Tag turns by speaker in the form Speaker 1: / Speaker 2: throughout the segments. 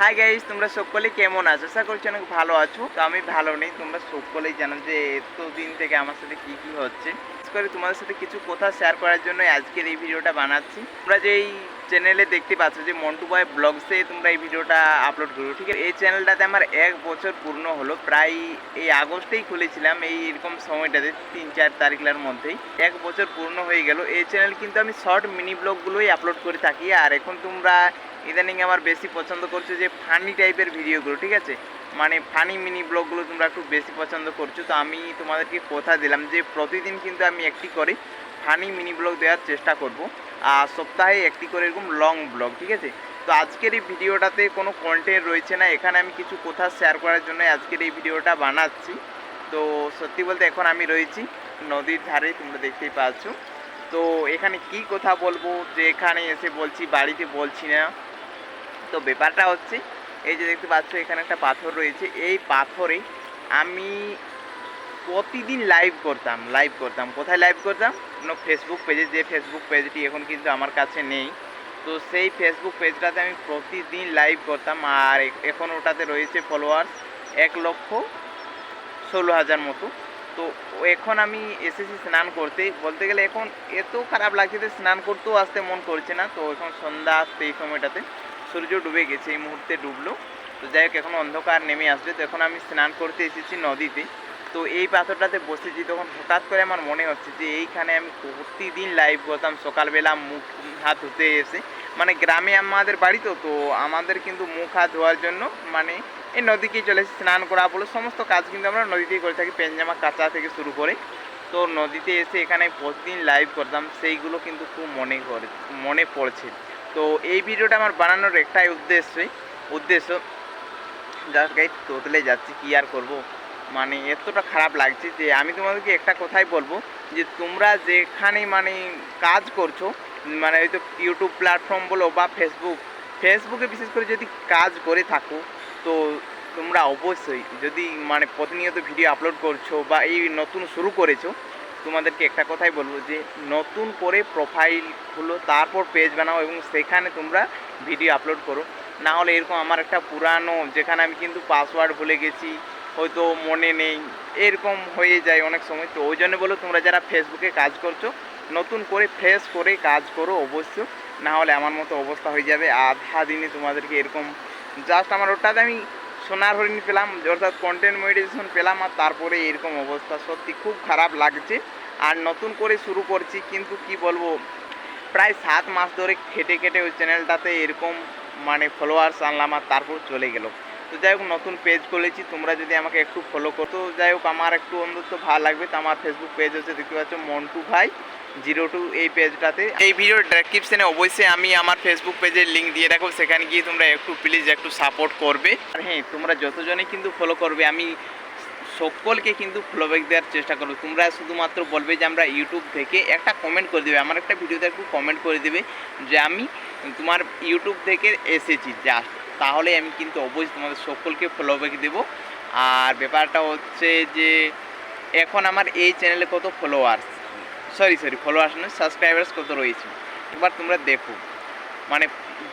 Speaker 1: Hi guys তোমরা সকলেই কেমন আছো? আশা করছি অনেক ভালো আছো। তো আমি ভালো নেই, তোমরা সকলেই জানো যে এতদিন থেকে আমার সাথে কি কি হচ্ছে। করে তোমাদের সাথে কিছু কথা শেয়ার করার জন্য আজকের এই ভিডিওটা বানাচ্ছি। তোমরা যে এই চ্যানেলে দেখতে পাচ্ছ যে মন্টু বয় ব্লগসে তোমরা এই ভিডিওটা আপলোড করো, ঠিক আছে? এই চ্যানেলটাতে আমার এক বছর পূর্ণ হলো, প্রায় এই আগস্টেই খুলেছিলাম, এই এরকম সময়টাতে, তিন চার তারিখের মধ্যেই। এক বছর পূর্ণ হয়ে গেল, এই চ্যানেল কিন্তু আমি শর্ট মিনি ব্লগগুলোই আপলোড করে থাকি, আর এখন তোমরা ইদানিং আমার বেশি পছন্দ করছ যে ফানি টাইপের ভিডিওগুলো, ঠিক আছে? মানে ফানি মিনি ব্লগগুলো তোমরা একটু বেশি পছন্দ করছ, তো আমি তোমাদেরকে কথা দিলাম যে প্রতিদিন কিন্তু আমি একটি করে ফানি মিনি ব্লগ দেওয়ার চেষ্টা করব। আর সপ্তাহে একটি করে এরকম লং ব্লগ ঠিক আছে? তো আজকের এই ভিডিওটাতে কোনো কন্টেন্ট রয়েছে না, এখানে আমি কিছু কথা শেয়ার করার জন্য আজকের এই ভিডিওটা বানাচ্ছি। তো সত্যি বলতে এখন আমি রয়েছি নদীর ধারে, তোমরা দেখতেই পাচ্ছ। তো এখানে কি কথা বলব, যে এখানে এসে বলছি, বাড়িতে বলছি না। তো ব্যাপারটা হচ্ছে, এই যে দেখতে পাচ্ছ, এখানে একটা পাথর রয়েছে। এই পাথরে আমি প্রতিদিন লাইভ করতাম লাইভ করতাম। কোথায় লাইভ করতাম? কোনো ফেসবুক পেজে যে ফেসবুক পেজটি এখন কিন্তু আমার কাছে নেই। তো সেই ফেসবুক পেজটাতে আমি প্রতিদিন লাইভ করতাম আর এখন ওটাতে রয়েছে ফলোয়ার্স এক লক্ষ ষোলো হাজার মতো। তো এখন আমি এসেছি স্নান করতে। বলতে গেলে এখন এত খারাপ লাগছে যে স্নান করতেও আসতে মন করছে না। তো এখন সন্ধ্যা আসতে এই সময়টাতে। সূর্য ডুবে গেছে, এই মুহূর্তে ডুবলো। তো যাই হোক, এখন অন্ধকার নেমে আসবে। তো এখন আমি স্নান করতে এসেছি নদীতে। তো এই পাথরটাতে বসেছি তখন হঠাৎ করে আমার মনে হচ্ছে যে এইখানে আমি প্রতিদিন লাইভ করতাম সকালবেলা মুখ হাত ধুতে এসে। মানে গ্রামে আমাদের বাড়ি তো তো আমাদের কিন্তু মুখ হাত ধোয়ার জন্য মানে এই নদীকেই চলে স্নান করা, বলে, সমস্ত কাজ কিন্তু আমরা নদীতেই করে থাকি পেনজামা কাঁচা থেকে শুরু করে। তো নদীতে এসে এখানে প্রতিদিন লাইভ করতাম, সেইগুলো কিন্তু খুব মনে করে মনে পড়ছে। তো এই ভিডিওটা আমার বানানোর একটাই উদ্দেশ্য উদ্দেশ্য জাস্ট গাইড তোতলে যাচ্ছি, কি আর করব? মানে এতটা খারাপ লাগছে যে আমি তোমাদেরকে একটা কথাই বলব যে তোমরা যেখানে মানে কাজ করছ মানে হয়তো ইউটিউব প্ল্যাটফর্ম বলো বা ফেসবুক ফেসবুকে বিশেষ করে যদি কাজ করে থাকো, তো তোমরা অবশ্যই যদি মানে প্রতিনিয়ত ভিডিও আপলোড করছ বা এই নতুন শুরু করেছ, তোমাদেরকে একটা কথাই বলব যে নতুন করে প্রোফাইল খুলো, তারপর পেজ বানাও এবং সেখানে তোমরা ভিডিও আপলোড করো। না হলে এরকম আমার একটা পুরানো, যেখানে আমি কিন্তু পাসওয়ার্ড ভুলে গেছি হয়তো মনে নেই, এরকম হয়ে যায় অনেক সময়। তো ওই জন্য বলো তোমরা যারা ফেসবুকে কাজ করছ, নতুন করে ফ্রেশ করে কাজ করো অবশ্য না হলে আমার মতো অবস্থা হয়ে যাবে। আধা দিনে তোমাদেরকে এরকম জাস্ট আমার ওটাতে আমি সোনার হরিণ পেলাম, অর্থাৎ কন্টেন্ট মনিটাইজেশন পেলাম আর তারপরে এরকম অবস্থা। সত্যি খুব খারাপ লাগছে। আর নতুন করে শুরু করছি, কিন্তু কি বলব, প্রায় সাত মাস ধরে খেটে খেটে ওই চ্যানেলটাতে এরকম মানে ফলোয়ার্স আনলাম আর তারপর চলে গেল। তো যাই হোক, নতুন পেজ খুলেছি, তোমরা যদি আমাকে একটু ফলো করো। তো যাই হোক, আমার একটু অন্তত ভালো লাগবে। তো আমার ফেসবুক পেজ হচ্ছে দেখতে পাচ্ছ মন্টু ভাই জিরো টু এই পেজটাতে এই ভিডিওর ডেসক্রিপশনে অবশ্যই আমি আমার ফেসবুক পেজের লিঙ্ক দিয়ে রাখব। সেখানে গিয়ে তোমরা একটু প্লিজ একটু সাপোর্ট করবে। আর হ্যাঁ তোমরা যতজনে কিন্তু ফলো করবে, আমি সকলকে কিন্তু ফলোব্যাক দেওয়ার চেষ্টা করব। তোমরা শুধুমাত্র বলবে যে আমরা ইউটিউব থেকে একটা কমেন্ট করে দেবে। আমার একটা ভিডিওতে একটু কমেন্ট করে দেবে যে আমি তোমার ইউটিউব থেকে এসেছি জাস্ট তাহলে আমি কিন্তু অবশ্যই তোমাদের সকলকে ফলোব্যাক দেবো। আর ব্যাপারটা হচ্ছে যে, এখন আমার এই চ্যানেলে কত ফলোয়ার্স সরি সরি ফলোয়ার্স নয় সাবস্ক্রাইবার্স কত রয়েছে? এবার তোমরা দেখো। মানে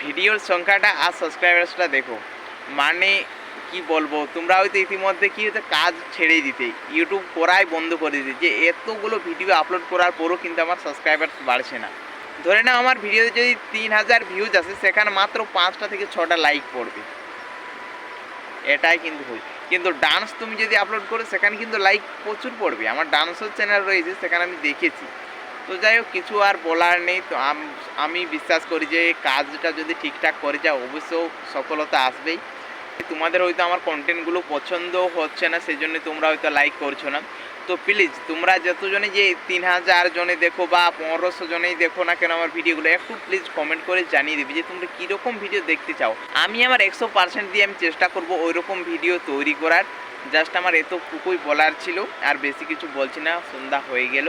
Speaker 1: ভিডিওর সংখ্যাটা আর সাবস্ক্রাইবার্সটা দেখো। মানে কি বলব, তোমরা হয়তো ইতিমধ্যে কি হতো কাজ ছেড়ে দিতে। ইউটিউব করাই বন্ধ করে দিতে। যে এতগুলো ভিডিও আপলোড করার পরও কিন্তু আমার সাবস্ক্রাইবার্স বাড়ছে না। ধরে নাও আমার ভিডিওতে যদি তিন হাজার ভিউজ আসে, সেখানে মাত্র পাঁচটা থেকে ছটা লাইক পড়বে। এটাই কিন্তু হয় কিন্তু ডান্স তুমি যদি আপলোড করো, সেখানে কিন্তু লাইক প্রচুর পড়বে। আমার ডান্সের চ্যানেল রয়েছে, সেখানে আমি দেখেছি। তো যাই হোক, কিছু আর বলার নেই। তো আমি বিশ্বাস করি যে কাজটা যদি ঠিকঠাক করে যাও, অবশ্য সফলতা আসবেই। তোমাদের হয়তো আমার কন্টেন্টগুলো পছন্দ হচ্ছে না সেই জন্য তোমরা হয়তো লাইক করছ না। তো প্লিজ তোমরা যতজনে যে তিন হাজার জনে দেখো বা পনেরোশো জনেই দেখো না কেন আমার ভিডিওগুলো একটু প্লিজ কমেন্ট করে জানিয়ে দেবে যে তোমরা কীরকম ভিডিও দেখতে চাও। আমি আমার একশো পার্সেন্ট দিয়ে আমি চেষ্টা করব ওই রকম ভিডিও তৈরি করার। জাস্ট আমার এতটুকুই বলার ছিল, আর বেশি কিছু বলছি না, সন্ধ্যা হয়ে গেল।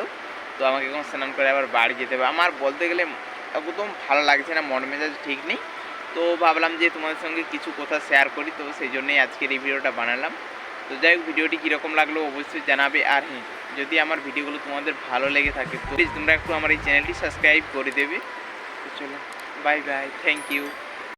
Speaker 1: তো আমাকে এখন স্নান করে আবার বাড়ি যেতে হবে। আমার বলতে গেলে একদম ভালো লাগছে না, মন মেজাজ ঠিক নেই। তো ভাবলাম যে তোমাদের সঙ্গে কিছু কথা শেয়ার করি, তো সেই জন্যই আজকের এই ভিডিওটা বানালাম। তো যাই ভিডিওটি কীরকম লাগল অবশ্যই জানাবে। আর হ্যাঁ যদি আমার ভিডিওগুলো তোমাদের ভালো লেগে থাকে, তো প্লিজ তোমরা একটু আমার এই চ্যানেলটি সাবস্ক্রাইব করে দেবে। তো চলো বাই বাই থ্যাংক ইউ